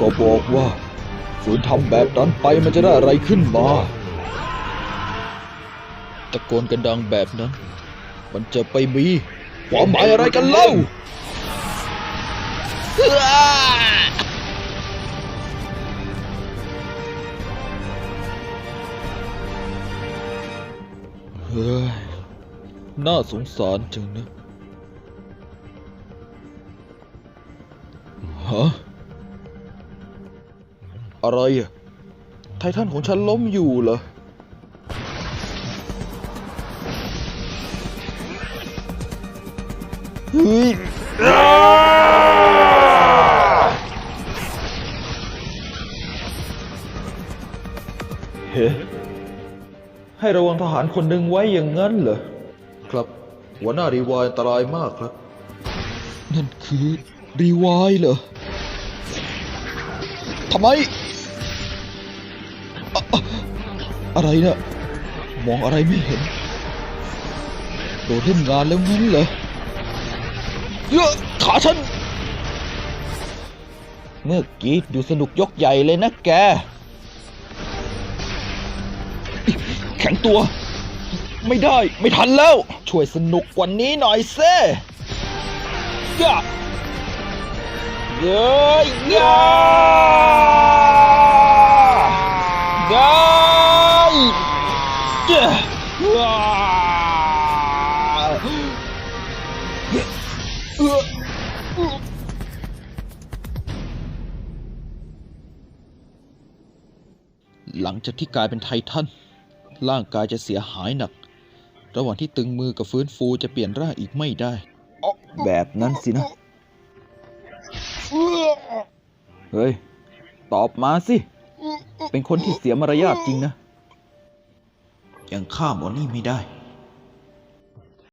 ก็บอกว่าฝืนทำแบบนั้นไปมันจะได้อะไรขึ้นมา ตะโกนกันดังแบบนั้น มันจะไปมีความหมายอะไรกันเล่าเฮ้ย น่าสงสารจังนะ ฮะ อะไรอะไททันของฉันล้มอยู่เหรอเฮ้ยเฮ้ให้ระวังทหารคนหนึ่งไว้อย่างนั้นเหรอ ครับ หัวหน้ารีวายอันตรายมากครับ นั่นคือรีวายเหรอ ทำไมอะอะอะไรนี่ยมองอะไรไม่เห็น โดนเล่นงานแล้วงั้นเหรอเยอะขาฉัน เมื่อกี้ดูสนุกยกใหญ่เลยนะแก แข็งตัว ไม่ได้ไม่ทันแล้ว ช่วยสนุกกว่านี้หน่อยเซ่ยะเย้ยยะเย้ยเย้ว้าเอ้อ หลังจากที่กลายเป็นไททันร่างกายจะเสียหายหนัก ระหว่างที่ตึงมือกับฟื้นฟูจะเปลี่ยนร่างอีกไม่ได้ แบบนั้นสินะ เฮ้ย ตอบมาสิ เป็นคนที่เสียมารยาทจริงนะยังฆ่ามอนี่ไม่ได้